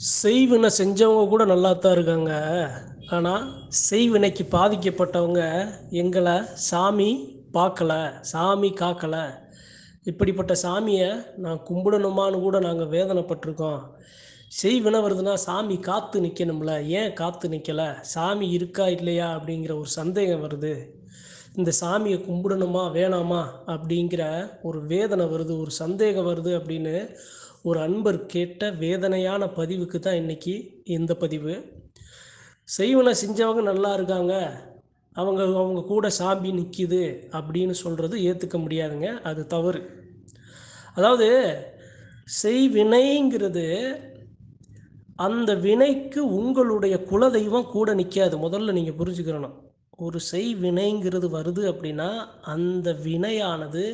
செய்வினை செஞ்சவங்க கூட நல்லா தான் இருக்காங்க. ஆனால் செய்வினைக்கு பாதிக்கப்பட்டவங்க எங்களை சாமி பார்க்கல சாமி காக்கலை. இப்படிப்பட்ட சாமியை நான் கும்பிடணுமான்னு கூட நாங்கள் வேதனைப்பட்டிருக்கோம். செய்வினை வருதுன்னா சாமி காத்து நிற்கணும்ல ஏன் காத்து நிற்கலை சாமி இருக்கா இல்லையா அப்படிங்கிற ஒரு சந்தேகம் வருது. இந்த சாமியை கும்பிடணுமா வேணாமா அப்படிங்கிற ஒரு வேதனை வருது ஒரு சந்தேகம் வருது அப்படின்னு ஒரு அன்பர் கேட்ட வேதனையான பதிவுக்கு தான் இன்னைக்கு இந்த பதிவு. செய்வனை செஞ்சவங்க நல்லா இருக்காங்க. அவங்க அவங்க கூட சாம்பி நிற்கிது அப்படின்னு சொல்கிறது ஏற்றுக்க முடியாதுங்க. அது தவறு. அதாவது செய்வினைங்கிறது அந்த வினைக்கு உங்களுடைய குலதெய்வம் கூட நிற்காது முதல்ல நீங்கள் புரிஞ்சுக்கிறணும். ஒரு செய்வினைங்கிறது வருது அப்படின்னா அந்த வினையானது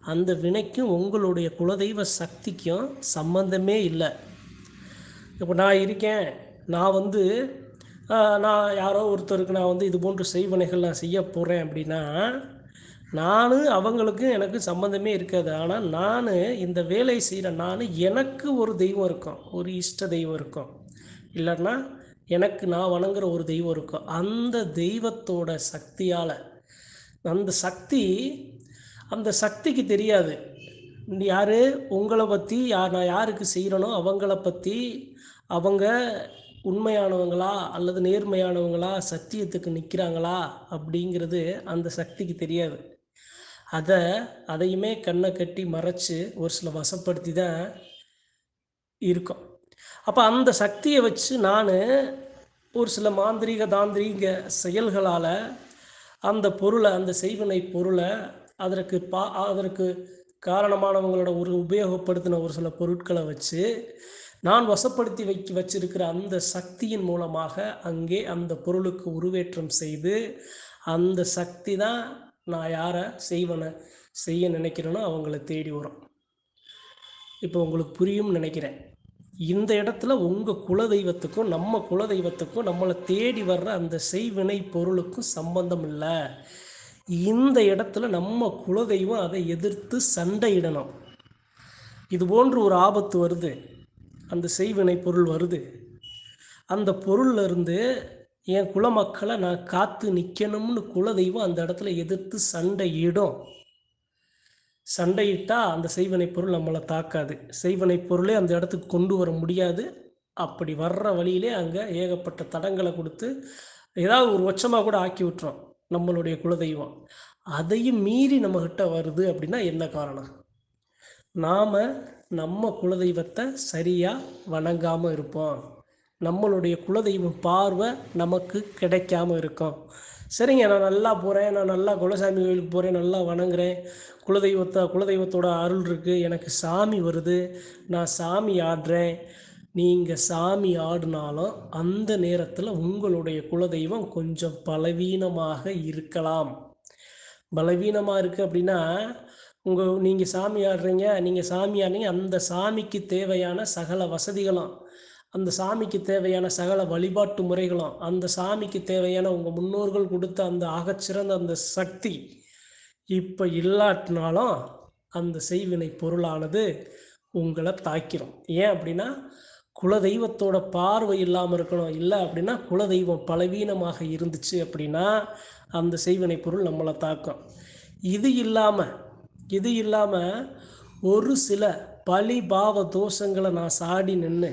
அந்த வினைக்கும் உங்களுடைய குலதெய்வ சக்திக்கும் சம்பந்தமே இல்லை. இப்போ நான் இருக்கேன். நான் வந்து நான் யாரோ ஒருத்தருக்கு நான் வந்து இது போன்ற செய்வனைகள் நான் செய்ய போகிறேன் அப்படின்னா நான் அவங்களுக்கும் எனக்கு சம்மந்தமே இருக்காது. ஆனால் நான் இந்த வேலை செய்கிற நான் எனக்கு ஒரு தெய்வம் இருக்கும். ஒரு இஷ்ட தெய்வம் இருக்கும். இல்லைன்னா எனக்கு நான் வணங்குற ஒரு தெய்வம் இருக்கும். அந்த தெய்வத்தோட சக்தியால் அந்த சக்தி அந்த சக்திக்கு தெரியாது. யார்? உங்களை பற்றி யார் நான் யாருக்கு செய்கிறனோ அவங்கள பற்றி அவங்க உண்மையானவங்களா அல்லது நேர்மையானவங்களா சத்தியத்துக்கு நிற்கிறாங்களா அப்படிங்கிறது அந்த சக்திக்கு தெரியாது. அதை அதையுமே கண்ணை கட்டி மறைச்சு ஒரு சில வசப்படுத்தி தான் இருக்கும். அப்போ அந்த சக்தியை வச்சு நான் ஒரு சில மாந்திரீக தாந்திரீக செயல்களால் அந்த பொருளை அந்த செய்வினை பொருளை அதற்கு பா அதற்கு காரணமானவங்களோட ஒரு உபயோகப்படுத்தின ஒரு சில பொருட்களை வச்சு நான் வசப்படுத்தி வைக்க வச்சிருக்கிற அந்த சக்தியின் மூலமாக அங்கே அந்த பொருளுக்கு உருவேற்றம் செய்து அந்த சக்தி தான் நான் யாரை செய்வனை செய்ய நினைக்கிறேனோ அவங்கள தேடி வரும். இப்போ உங்களுக்கு புரியும்னு நினைக்கிறேன். இந்த இடத்துல உங்கள் குலதெய்வத்துக்கும் நம்ம குலதெய்வத்துக்கும் நம்மளை தேடி வர்ற அந்த செய்வினை பொருளுக்கும் சம்பந்தம் இல்லை. இந்த இடத்துல நம்ம குலதெய்வம் அதை எதிர்த்து சண்டையிடணும். இது போன்று ஒரு ஆபத்து வருது. அந்த செய்வினை பொருள் வருது. அந்த பொருள்லேருந்து என் குல மக்களை நான் காத்து நிற்கணும்னு குலதெய்வம் அந்த இடத்துல எதிர்த்து சண்டையிடும். சண்டையிட்டால் அந்த செய்வனை பொருள் நம்மளை தாக்காது. செய்வனை பொருளே அந்த இடத்துக்கு கொண்டு வர முடியாது. அப்படி வர்ற வழியிலே அங்கே ஏகப்பட்ட தடங்களை கொடுத்து ஏதாவது ஒரு உச்சமாக கூட ஆக்கி விட்டுரும். நம்மளுடைய குலதெய்வம். அதையும் மீறி நம்மக்கிட்ட வருது அப்படின்னா என்ன காரணம்? நாம் நம்ம குலதெய்வத்தை சரியாக வணங்காமல் இருப்போம். நம்மளுடைய குலதெய்வம் பார்வை நமக்கு கிடைக்காம இருக்கும். சரிங்க நான் நல்லா போகிறேன் நான் நல்லா குலசாமி கோயிலுக்கு போகிறேன் நல்லா வணங்குறேன். குலதெய்வத்தை குலதெய்வத்தோட அருள் இருக்குது எனக்கு சாமி வருது நான் சாமி ஆடுறேன். நீங்கள் சாமி ஆடினாலும் அந்த நேரத்தில் உங்களுடைய குலதெய்வம் கொஞ்சம் பலவீனமாக இருக்கலாம். பலவீனமாக இருக்குது அப்படின்னா உங்கள் நீங்கள் சாமி ஆடுறீங்க நீங்கள் சாமி ஆடுறீங்க அந்த சாமிக்கு தேவையான சகல வசதிகளும் அந்த சாமிக்கு தேவையான சகல வழிபாட்டு முறைகளும் அந்த சாமிக்கு தேவையான உங்கள் முன்னோர்கள் கொடுத்த அந்த ஆகச்சிறந்த அந்த சக்தி இப்போ இல்லாட்டினாலும் அந்த செய்வினை பொருளானது உங்களை தாக்கிரும். ஏன் அப்படின்னா குலதெய்வத்தோட பார்வை இல்லாமல் இருக்கணும். இல்லை அப்படின்னா குலதெய்வம் பலவீனமாக இருந்துச்சு அப்படின்னா அந்த செய்வினை பொருள் நம்மளை தாக்கும். இது இல்லாமல் இது இல்லாமல் ஒரு சில பழி பாவ தோஷங்களை நான் சாடி நின்று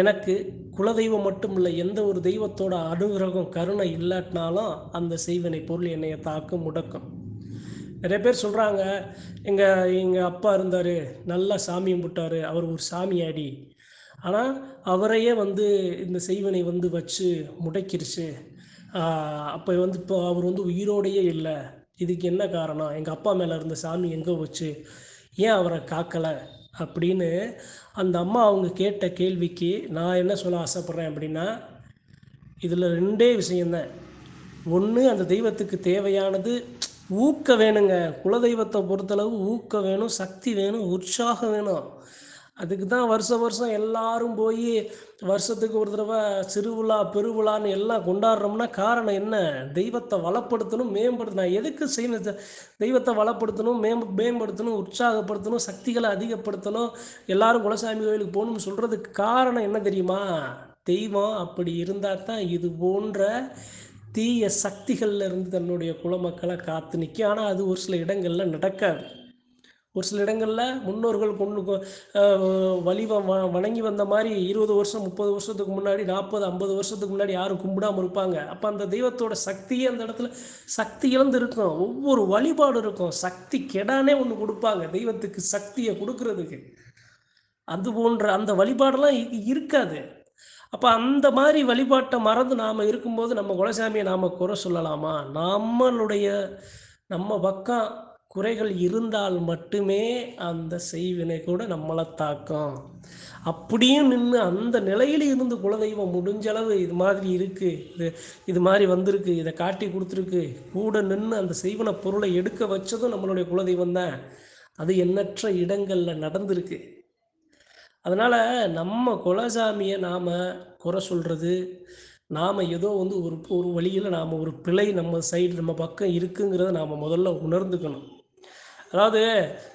எனக்கு குலதெய்வம் மட்டும் இல்லை எந்த ஒரு தெய்வத்தோட அனுகிரகம் கருணை இல்லாட்டினாலும் அந்த செய்வினை பொருள் என்னைய தாக்கும் முடக்கும். நிறைய பேர் சொல்கிறாங்க எங்கள் எங்கள் அப்பா இருந்தார் நல்லா சாமி கும்பிட்டாரு அவர் ஒரு சாமியாடி ஆனால் அவரையே வந்து இந்த செய்வனை வந்து வச்சு முடக்கிருச்சு. அப்போ வந்து இப்போ அவர் வந்து உயிரோடையே இல்லை. இதுக்கு என்ன காரணம்? எங்கள் அப்பா மேலே இருந்த சாமி எங்கே வச்சு ஏன் அவரை காக்கலை? அப்படின்னு அந்த அம்மா அவங்க கேட்ட கேள்விக்கு நான் என்ன சொல்ல ஆசைப்பட்றேன் அப்படின்னா இதில் ரெண்டே விஷயந்தான் ஒன்று அந்த தெய்வத்துக்கு தேவையானது ஊக்க வேணுங்க. குலதெய்வத்தை பொறுத்தளவு ஊக்க வேணும் சக்தி வேணும் உற்சாகம் வேணும். அதுக்கு தான் வருஷம் வருஷம் எல்லாரும் போய் வருஷத்துக்கு ஒரு தடவை சிறுவிழா பெருவிழான்னு எல்லாம் கொண்டாடுறோம்னா காரணம் என்ன? தெய்வத்தை வளப்படுத்தணும் மேம்படுத்தணும். நான் எதுக்கு செய்யணும்? தெய்வத்தை வளப்படுத்தணும் மேம் மேம்படுத்தணும் உற்சாகப்படுத்தணும் சக்திகளை அதிகப்படுத்தணும் எல்லாரும் குலசாமி கோயிலுக்கு போகணும்னு சொல்கிறதுக்கு காரணம் என்ன தெரியுமா? தெய்வம் அப்படி இருந்தால் தான் இது போன்ற தீய சக்திகளில் இருந்து தன்னுடைய குலமக்களை காத்து நிற்கும் ஆனால் அது ஒரு சில இடங்களில் நடக்காது. ஒரு சில இடங்களில் முன்னோர்கள் கொண்டு வழி வணங்கி வந்த மாதிரி இருபது வருஷம் முப்பது வருஷத்துக்கு முன்னாடி நாற்பது ஐம்பது வருஷத்துக்கு முன்னாடி யாரும் கும்பிடாமல் இருப்பாங்க. அப்போ அந்த தெய்வத்தோட சக்தியே அந்த இடத்துல சக்தி இழந்து இருக்கும் ஒவ்வொரு வழிபாடு இருக்கும். சக்தி கெடானே ஒன்று கொடுப்பாங்க. தெய்வத்துக்கு சக்தியை கொடுக்கறதுக்கு. அது போன்ற அந்த வழிபாடெல்லாம் இருக்காது. அப்போ அந்த மாதிரி வழிபாட்டை மறந்து நாம் இருக்கும்போது நம்ம குலசாமியை நாம் குறை சொல்லலாமா? நம்மளுடைய நம்ம பக்கம் குறைகள் இருந்தால் மட்டுமே அந்த செய்வினை கூட நம்மளை தாக்கும். அப்படியும் நின்று அந்த நிலையில இருந்து குலதெய்வம் முடிஞ்சளவு இது மாதிரி இருக்குது இது இது மாதிரி வந்திருக்கு இதை காட்டி கொடுத்துருக்கு. கூட நின்று அந்த செய்வன பொருளை எடுக்க வச்சதும் நம்மளுடைய குலதெய்வம் தான். அது எண்ணற்ற இடங்களில் நடந்திருக்கு. அதனால் நம்ம குலசாமியை நாம் குறை சொல்கிறது நாம் ஏதோ வந்து ஒரு ஒரு வழியில் நாம் ஒரு பிழை நம்ம சைடு நம்ம பக்கம் இருக்குங்கிறத நாம் முதல்ல உணர்ந்துக்கணும். அதாவது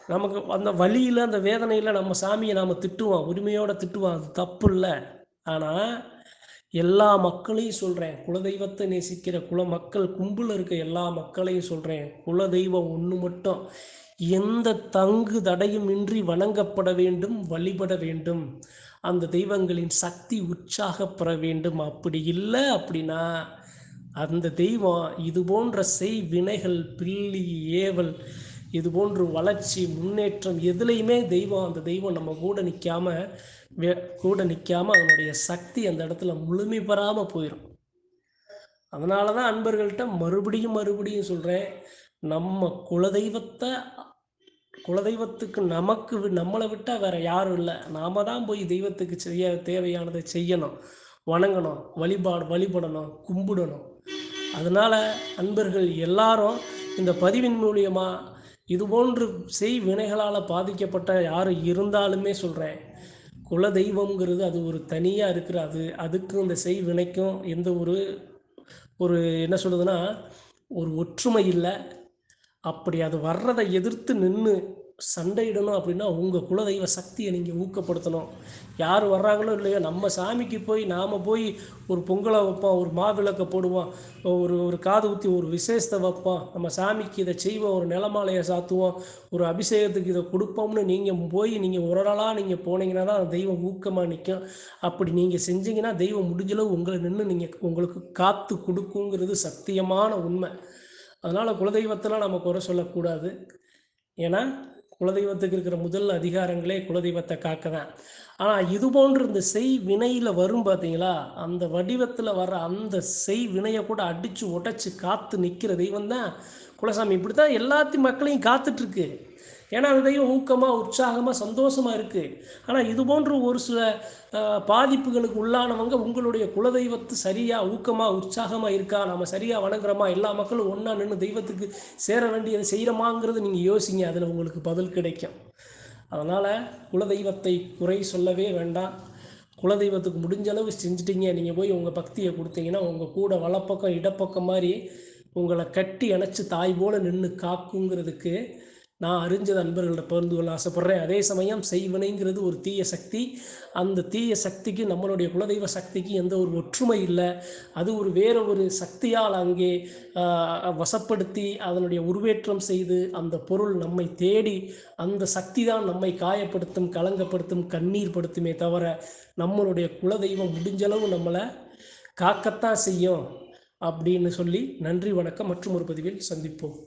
நமக்கு அந்த வழியில் அந்த வேதனையில் நம்ம சாமியை நாம் திட்டுவோம். உரிமையோடு திட்டுவோம். அது தப்பு இல்லை ஆனால் எல்லா மக்களையும் சொல்கிறேன் குலதெய்வத்தை நேசிக்கிற குல மக்கள் கும்பலில் இருக்க எல்லா மக்களையும் சொல்கிறேன் குலதெய்வம் ஒன்று மட்டும். எந்த தங்கு தடையும் இன்றி வணங்கப்பட வேண்டும் வழிபட வேண்டும். அந்த தெய்வங்களின் சக்தி உற்சாகப்பட வேண்டும். அப்படி இல்லை அப்படின்னா அந்த தெய்வம் இது போன்ற செய் வினைகள் பில்லி ஏவல் இது போன்று வளர்ச்சி முன்னேற்றம் எதுலேயுமே தெய்வம் அந்த தெய்வம் நம்ம கூட நிற்காம கூட நிற்காம அதனுடைய சக்தி அந்த இடத்துல முழுமை பெறாமல் போயிடும் அதனால தான் அன்பர்கள்ட்ட மறுபடியும் மறுபடியும் சொல்கிறேன் நம்ம குலதெய்வத்தை குலதெய்வத்துக்கு நமக்கு நம்மளை விட்டால் வேறு யாரும் இல்லை. நாம தான் போய் தெய்வத்துக்கு செய்ய தேவையானதை செய்யணும். வணங்கணும் வழிபாடு வழிபடணும் கும்பிடணும். அதனால் அன்பர்கள் எல்லாரும் இந்த பதிவின் மூலியமாக இதுபோன்று செய் வினைகளால் பாதிக்கப்பட்ட யார் இருந்தாலுமே சொல்கிறேன் குல தெய்வம்ங்கிறது அது ஒரு தனியாக இருக்கிற அது அதுக்கும் இந்த செய் வினைக்கும் எந்த ஒரு ஒரு என்ன சொல்லுதுன்னா ஒரு ஒற்றுமை இல்லை. அப்படி அது வர்றதை எதிர்த்து நின்று சண்டையிடணும் அப்படின்னா உங்கள் குலதெய்வ சக்தியை நீங்கள் ஊக்கப்படுத்தணும். யார் வர்றாங்களோ இல்லையோ நம்ம சாமிக்கு போய் நாம் போய் ஒரு பொங்கலை வைப்போம் ஒரு மாவிளக்கை போடுவோம் ஒரு ஒரு காது ஊற்றி ஒரு விசேஷத்தை வைப்போம். நம்ம சாமிக்கு இதை செய்வோம் ஒரு நிலமாலையை சாத்துவோம் ஒரு அபிஷேகத்துக்கு இதை கொடுப்போம்னு நீங்கள் போய் நீங்கள் ஒரு நாளாக நீங்கள் போனீங்கன்னா தான் அந்த தெய்வம் ஊக்கமாக நிற்கும் அப்படி நீங்கள் செஞ்சீங்கன்னா தெய்வம் முடிஞ்சளவு உங்களை நின்று நீங்கள் உங்களுக்கு காத்து கொடுக்குங்கிறது சத்தியமான உண்மை. அதனால் குலதெய்வத்தெல்லாம் நம்ம குறை சொல்லக்கூடாது. ஏன்னா குலதெய்வத்துக்கு இருக்கிற முதல் அதிகாரங்களே குலதெய்வத்தை காக்க தான் ஆனால் இது போன்று இந்த செய் வினையில் வரும் பார்த்தீங்களா அந்த வடிவத்தில் வர்ற அந்த செய் வினையை கூட அடித்து உடச்சி காத்து நிற்கிற தெய்வம் தான் குலசாமி. இப்படி தான் எல்லாத்தையும் மக்களையும் காத்துட்ருக்கு ஏன்னா அந்த தெய்வம் ஊக்கமாக உற்சாகமாக சந்தோஷமாக இருக்குது ஆனால் இது போன்ற ஒரு சில பாதிப்புகளுக்கு உள்ளானவங்க உங்களுடைய குலதெய்வத்து சரியாக ஊக்கமாக உற்சாகமாக இருக்கா? நம்ம சரியாக வணங்குறோமா? எல்லா மக்களும் ஒன்றா நின்று தெய்வத்துக்கு சேர வேண்டியது செய்கிறோமாங்கிறது நீங்கள் யோசிங்க. அதில் உங்களுக்கு பதில் கிடைக்கும். அதனால் குலதெய்வத்தை குறை சொல்லவே வேண்டாம். குலதெய்வத்துக்கு முடிஞ்ச அளவு செஞ்சிட்டிங்க. நீங்கள் போய் உங்கள் பக்தியை கொடுத்தீங்கன்னா உங்கள் கூட வலப்பக்கம் இடப்பக்கம் மாதிரி உங்களை கட்டி அணைச்சி தாய் போல் நின்று காக்குங்கிறதுக்கு நான் அறிஞ்சது அன்பர்கள்ட்ட பகிர்ந்து கொள்ள ஆசைப்பட்றேன். அதே சமயம் செய்வனைங்கிறது ஒரு தீய சக்தி. அந்த தீய சக்திக்கு நம்மளுடைய குலதெய்வ சக்திக்கு எந்த ஒரு ஒற்றுமை இல்லை. அது ஒரு வேற ஒரு சக்தியால் அங்கே வசப்படுத்தி அதனுடைய உருவேற்றம் செய்து அந்த பொருள் நம்மை தேடி அந்த சக்தி தான் நம்மை காயப்படுத்தும் கலங்கப்படுத்தும் கண்ணீர் படுத்துமே தவிர நம்மளுடைய குலதெய்வம் முடிஞ்சளவு நம்மளை காக்கத்தான் செய்யும் அப்படின்னு சொல்லி நன்றி வணக்கம் மற்றும் ஒரு பதிவில் சந்திப்போம்.